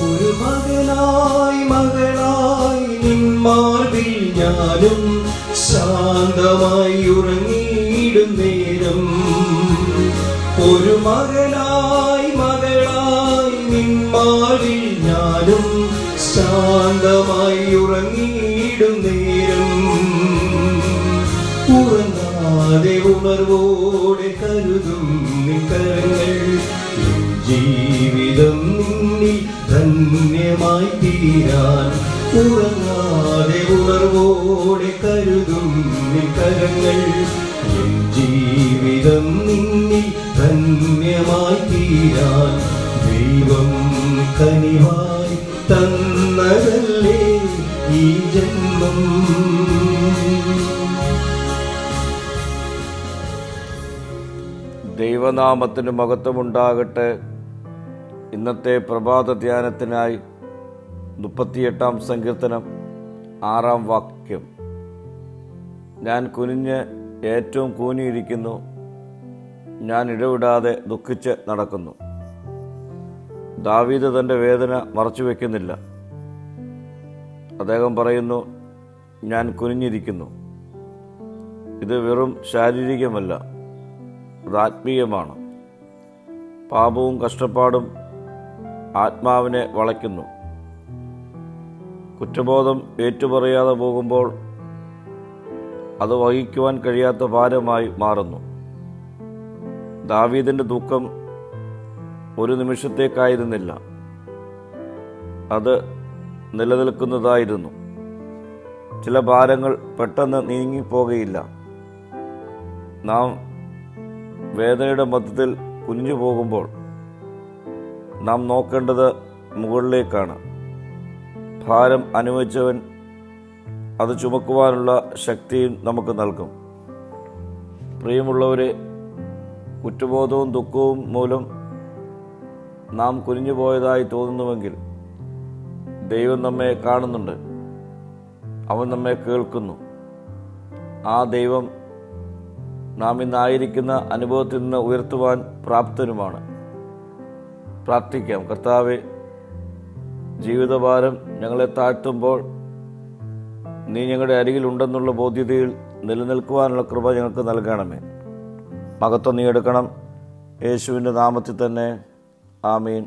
ഒരു മകനായി മകളായി നിന്മാർവിൽ ഞാനും ശാന്തമായി ഉറങ്ങിയിടും നേരം. ഒരു മകനായി മകളായി നിന്മാർവിൽ ഞാനും ശാന്തമായി ഉറങ്ങിയിടും നേരം. ഉറങ്ങാതെ ഉണർവോടെ കരുതും ധന്യമായി തീരാൻ ഉറങ്ങാതെ ഉണർവോടെ കരുതും കരങ്ങൾ എൻ ജീവിതം നിന്നിൽ ധന്യമായി തീരാൻ ദൈവം കനിവായി തന്നതല്ലേ ഈ ജന്മം? ദൈവനാമത്തിന് മഹത്വമുണ്ടാകട്ടെ. ഇന്നത്തെ പ്രഭാത ധ്യാനത്തിനായി മുപ്പത്തിയെട്ടാം സങ്കീർത്തനം ആറാം വാക്യം. ഞാൻ കുനിഞ്ഞ് ഏറ്റവും കൂനിയിരിക്കുന്നു. ഞാൻ ഇടവിടാതെ ദുഃഖിച്ച് നടക്കുന്നു. ദാവീദ് തന്റെ വേദന മറച്ചു വയ്ക്കുന്നില്ല അദ്ദേഹം പറയുന്നു ഞാൻ കുനിഞ്ഞിരിക്കുന്നു. ഇത് വെറും ശാരീരികമല്ല അത് ആത്മീയമാണ്. പാപവും കഷ്ടപ്പാടും ആത്മാവിനെ വളയ്ക്കുന്നു. കുറ്റബോധം ഏറ്റുപറയാതെ പോകുമ്പോൾ അത് വഹിക്കുവാൻ കഴിയാത്ത ഭാരമായി മാറുന്നു. ദാവീദിന്റെ ദുഃഖം ഒരു നിമിഷത്തേക്കായിരുന്നില്ല. അത് നിലനിൽക്കുന്നതായിരുന്നു. ചില ഭാരങ്ങൾ പെട്ടെന്ന് നീങ്ങിപ്പോകയില്ല. നാം വേദനയുടെ മധ്യത്തിൽ കുഞ്ഞു പോകുമ്പോൾ നാം നോക്കേണ്ടത് മുകളിലേക്കാണ്. ഭാരം അനുഭവിച്ചവൻ അത് ചുമക്കുവാനുള്ള ശക്തിയും നമുക്ക് നൽകും. പ്രിയമുള്ളവരെ കുറ്റബോധവും ദുഃഖവും മൂലം നാം കുനിഞ്ഞു പോയതായി തോന്നുന്നുവെങ്കിൽ ദൈവം നമ്മെ കാണുന്നുണ്ട്. അവൻ നമ്മെ കേൾക്കുന്നു. ആ ദൈവം നാം ഇന്നായിരിക്കുന്ന അനുഭവത്തിൽ നിന്ന് ഉയർത്തുവാൻ പ്രാപ്തനുമാണ്. പ്രാർത്ഥിക്കാം. കർത്താവ് ജീവിതഭാരം ഞങ്ങളെ താഴ്ത്തുമ്പോൾ നീ ഞങ്ങളുടെ അരികിലുണ്ടെന്നുള്ള ബോധ്യതയിൽ നിലനിൽക്കുവാനുള്ള കൃപ ഞങ്ങൾക്ക് നൽകണമേ. മകത്വം നീ എടുക്കണം. യേശുവിന്റെ നാമത്തിൽ തന്നെ. ആമീൻ.